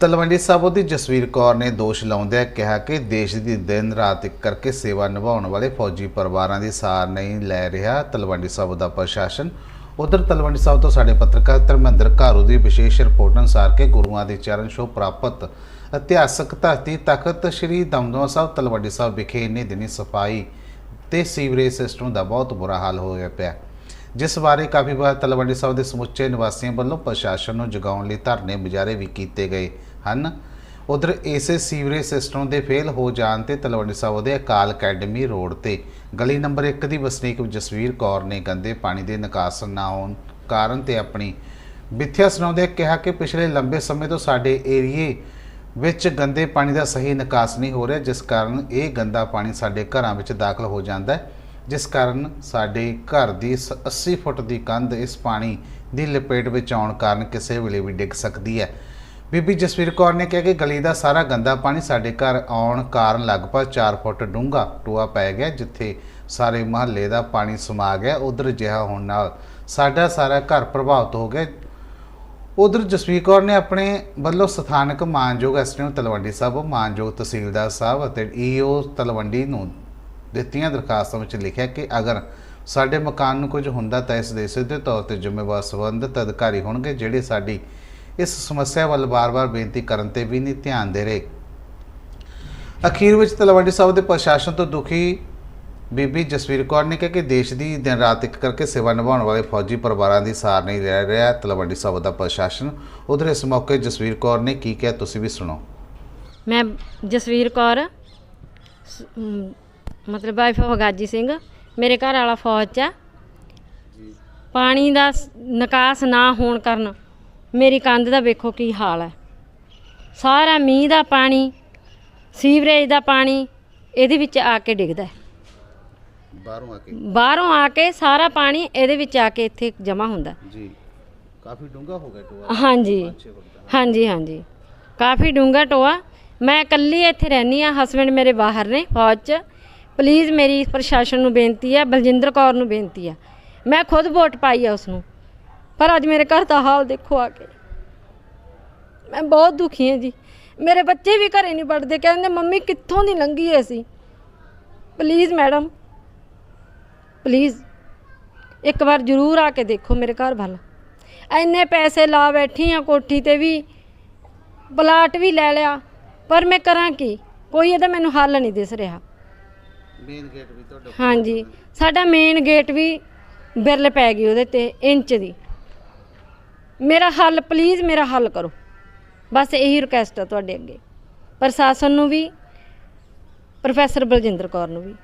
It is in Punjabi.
ਤਲਵੰਡੀ ਸਾਬੋ ਦੀ ਜਸਵੀਰ ਕੌਰ ਨੇ ਦੋਸ਼ ਲਾਉਂਦਿਆਂ ਕਿਹਾ ਕਿ ਦੇਸ਼ ਦੀ ਦਿਨ ਰਾਤ ਇੱਕ ਕਰਕੇ ਸੇਵਾ ਨਿਭਾਉਣ ਵਾਲੇ ਫੌਜੀ ਪਰਿਵਾਰਾਂ ਦੀ ਸਾਰ ਨਹੀਂ ਲੈ ਰਿਹਾ ਤਲਵੰਡੀ ਸਾਬੋ ਦਾ ਪ੍ਰਸ਼ਾਸਨ। ਉਧਰ ਤਲਵੰਡੀ ਸਾਹਿਬ ਤੋਂ ਸਾਡੇ ਪੱਤਰਕਾਰ ਧਰਮਿੰਦਰ ਘਾਰੂ ਦੀ ਵਿਸ਼ੇਸ਼ ਰਿਪੋਰਟ ਅਨੁਸਾਰ ਕਿ ਗੁਰੂਆਂ ਦੇ ਚਰਨ ਛੋਹ ਪ੍ਰਾਪਤ ਇਤਿਹਾਸਕ ਧਰਤੀ ਤਖਤ ਸ੍ਰੀ ਦਮਦਮਾ ਸਾਹਿਬ ਤਲਵੰਡੀ ਸਾਹਿਬ ਵਿਖੇ ਇੰਨੇ ਦਿਨੀ ਸਫ਼ਾਈ ਤੇ ਸੀਵਰੇਜ ਸਿਸਟਮ ਦਾ ਬਹੁਤ ਬੁਰਾ ਹਾਲ ਹੋਇਆ ਪਿਆ। ਜਿਸ ਬਾਰੇ ਕਾਫੀ ਵਾਰ ਤਲਵੰਡੀ ਸਾਹਿਬ ਦੇ ਸਮੁੱਚੇ ਨਿਵਾਸੀਆਂ ਵੱਲੋਂ ਪ੍ਰਸ਼ਾਸਨ ਨੂੰ ਜਗਾਉਣ ਲਈ ਧਰਨੇ ਮੁਜ਼ਾਹਰੇ ਵੀ ਕੀਤੇ ਗਏ ਹਨ। ਉਧਰ ਇਸੇ ਸੀਵਰੇਜ ਸਿਸਟਮ ਦੇ ਫੇਲ ਹੋ ਜਾਣ ਤੇ ਤਲਵੰਡੀ ਸਾਹਿਬ ਦੇ ਅਕਾਲ ਅਕੈਡਮੀ ਰੋਡ ਤੇ ਗਲੀ ਨੰਬਰ 1 ਦੀ ਵਸਨੀਕ ਜਸਵੀਰ ਕੌਰ ਨੇ ਗੰਦੇ ਪਾਣੀ ਦੇ ਨਿਕਾਸ ਨਾ ਹੋਣ ਕਾਰਨ ਤੇ ਆਪਣੀ ਮਿੱਥਿਆ ਸੁਣਾਉਂਦੇ ਕਿਹਾ ਕਿ ਪਿਛਲੇ ਲੰਬੇ ਸਮੇਂ ਤੋਂ ਸਾਡੇ ਏਰੀਏ ਵਿੱਚ ਗੰਦੇ ਪਾਣੀ ਦਾ ਸਹੀ ਨਿਕਾਸ ਨਹੀਂ ਹੋ ਰਿਹਾ, ਜਿਸ ਕਾਰਨ ਇਹ ਗੰਦਾ ਪਾਣੀ ਸਾਡੇ ਘਰਾਂ ਵਿੱਚ ਦਾਖਲ ਹੋ ਜਾਂਦਾ ਹੈ। ਜਿਸ ਕਾਰਨ ਸਾਡੇ ਘਰ ਦੀ ਸ- 80 ਫੁੱਟ ਦੀ ਕੰਧ ਇਸ ਪਾਣੀ ਦੀ ਲਪੇਟ ਵਿੱਚ ਆਉਣ ਕਾਰਨ ਕਿਸੇ ਵੇਲੇ ਵੀ ਡਿੱਗ ਸਕਦੀ ਹੈ। ਬੀਬੀ ਜਸਵੀਰ ਕੌਰ ਨੇ ਕਿਹਾ ਕਿ ਗਲੀ ਦਾ ਸਾਰਾ ਗੰਦਾ ਪਾਣੀ ਸਾਡੇ ਘਰ ਆਉਣ ਕਾਰਨ ਲਗਭਗ 4 ਫੁੱਟ ਡੂੰਘਾ ਟੋਆ ਪੈ ਗਿਆ, ਜਿੱਥੇ ਸਾਰੇ ਮਹੱਲੇ ਦਾ ਪਾਣੀ ਸਮਾ ਗਿਆ। ਉਧਰ ਜਿਹਾ ਹੋਣ ਨਾਲ ਸਾਡਾ ਸਾਰਾ ਘਰ ਪ੍ਰਭਾਵਿਤ ਹੋ ਗਿਆ। ਉਧਰ ਜਸਵੀਰ ਕੌਰ ਨੇ ਆਪਣੇ ਵੱਲੋਂ ਸਥਾਨਕ ਮਾਨਯੋਗ ਐਸਡੀਓ ਤਲਵੰਡੀ ਸਾਹਿਬ, ਮਾਨਯੋਗ ਤਹਿਸੀਲਦਾਰ ਸਾਹਿਬ ਅਤੇ ਈਓ ਤਲਵੰਡੀ ਨੂੰ ਦਿੱਤੀਆਂ ਦਰਖਾਸਤਾਂ ਵਿੱਚ ਲਿਖਿਆ ਕਿ ਅਗਰ ਸਾਡੇ ਮਕਾਨ ਨੂੰ ਕੁਝ ਹੁੰਦਾ ਤਾਂ ਇਸ ਦੇ ਸਿੱਧੇ ਤੌਰ ਤੇ ਜ਼ਿੰਮੇਵਾਰ ਸੰਬੰਧਿਤ ਅਧਿਕਾਰੀ ਹੋਣਗੇ, ਜਿਹੜੇ ਸਾਡੀ ਇਸ ਸਮੱਸਿਆ ਵੱਲ ਵਾਰ-ਵਾਰ ਬੇਨਤੀ ਕਰਨ ਤੇ ਵੀ ਨਹੀਂ ਧਿਆਨ ਦੇ ਰਹੇ। ਅਖੀਰ ਵਿੱਚ ਤਲਵੰਡੀ ਸਾਹਿਬ ਦੇ ਪ੍ਰਸ਼ਾਸਨ ਤੋਂ ਦੁਖੀ ਬੀਬੀ ਜਸਵੀਰ ਕੌਰ ਨੇ ਕਿਹਾ ਕਿ ਦੇਸ਼ ਦੀ ਦਿਨ ਰਾਤ ਇੱਕ ਕਰਕੇ ਸੇਵਾ ਨਿਭਾਉਣ ਵਾਲੇ ਫੌਜੀ ਪਰਿਵਾਰਾਂ ਦੀ ਸਾਰ ਨਹੀਂ ਲੈ ਰਿਹਾ ਤਲਵੰਡੀ ਸਾਹਿਬ ਦਾ ਪ੍ਰਸ਼ਾਸਨ। ਉਧਰ ਇਸ ਮੌਕੇ ਜਸਵੀਰ ਕੌਰ ਨੇ ਕੀ ਕਿਹਾ, ਤੁਸੀਂ ਵੀ ਸੁਣੋ। ਮੈਂ ਜਸਵੀਰ ਕੌਰ ਮਤਲਬ ਵਾਈਫ ਆਫ ਗਾਜੀ ਸਿੰਘ ਮੇਰੇ ਘਰ ਵਾਲਾ ਫੌਜ 'ਚ ਆ। ਪਾਣੀ ਦਾ ਸ- ਨਿਕਾਸ ਨਾ ਹੋਣ ਕਾਰਨ ਮੇਰੀ ਕੰਧ ਦਾ ਵੇਖੋ ਕੀ ਹਾਲ ਹੈ। ਸਾਰਾ ਮੀਂਹ ਦਾ ਪਾਣੀ ਸੀਵਰੇਜ ਦਾ ਪਾਣੀ ਇਹਦੇ ਵਿੱਚ ਆ ਕੇ ਡਿੱਗਦਾ ਹੈ। ਬਾਹਰੋਂ ਆ ਕੇ? ਬਾਹਰੋਂ ਆ ਕੇ ਸਾਰਾ ਪਾਣੀ ਇਹਦੇ ਵਿੱਚ ਆ ਕੇ ਇੱਥੇ ਜਮ੍ਹਾਂ ਹੁੰਦਾ ਹੈ। ਜੀ। ਕਾਫੀ ਡੂੰਘਾ ਹੋ ਗਿਆ ਟੋਆ? ਹਾਂਜੀ। ਹਾਂਜੀ ਹਾਂਜੀ। ਕਾਫੀ ਡੂੰਘਾ ਟੋਆ। ਮੈਂ ਇਕੱਲੀ ਇੱਥੇ ਰਹਿੰਦੀ ਆ ਹਸਬੰਡ ਮੇਰੇ ਬਾਹਰ ਨੇ ਫੌਜ 'ਚ। ਪਲੀਜ਼ ਮੇਰੀ ਪ੍ਰਸ਼ਾਸਨ ਨੂੰ ਬੇਨਤੀ ਹੈ, ਬਲਜਿੰਦਰ ਕੌਰ ਨੂੰ ਬੇਨਤੀ ਹੈ। ਮੈਂ ਖੁਦ ਵੋਟ ਪਾਈ ਆ ਉਸ ਨੂੰ ਪਰ ਅੱਜ ਮੇਰੇ ਘਰ ਦਾ ਹਾਲ ਦੇਖੋ ਆ ਕੇ। ਮੈਂ ਬਹੁਤ ਦੁਖੀ ਹਾਂ ਜੀ। ਮੇਰੇ ਬੱਚੇ ਵੀ ਘਰੇ ਨਹੀਂ ਵੜਦੇ, ਕਹਿੰਦੇ ਮੰਮੀ ਕਿੱਥੋਂ ਦੀ ਲੰਘੀ ਐ ਅਸੀਂ ਪਲੀਜ਼ ਮੈਡਮ, ਪਲੀਜ਼, ਇੱਕ ਵਾਰ ਜ਼ਰੂਰ ਆ ਕੇ ਦੇਖੋ ਮੇਰੇ ਘਰ ਵੱਲ। ਇੰਨੇ ਪੈਸੇ ਲਾ ਬੈਠੀ ਆ ਕੋਠੀ ਤੇ ਵੀ, ਪਲਾਟ ਵੀ ਲੈ ਲਿਆ, ਪਰ ਮੈਂ ਕਰਾਂ ਕੀ? ਕੋਈ ਇਹਦਾ ਮੈਨੂੰ ਹੱਲ ਨਹੀਂ ਦਿਸ ਰਿਹਾ। ਮੇਨ ਗੇਟ ਵੀ ਤੁਹਾਡਾ ਹਾਂਜੀ। ਸਾਡਾ ਮੇਨ ਗੇਟ ਵੀ ਬਿਰਲ ਪੈ ਗਈ ਉਹਦੇ ਤੇ ਇੰਚ ਦੀ। ਮੇਰਾ ਹੱਲ ਪਲੀਜ਼ ਮੇਰਾ ਹੱਲ ਕਰੋ। ਬਸ ਇਹੀ ਰਿਕੁਐਸਟ ਹੈ ਤੁਹਾਡੇ ਅੱਗੇ। ਪ੍ਰਸ਼ਾਸਨ ਨੂੰ ਵੀ ਪ੍ਰੋਫੈਸਰ ਬਲਜਿੰਦਰ ਕੌਰ ਨੂੰ ਵੀ।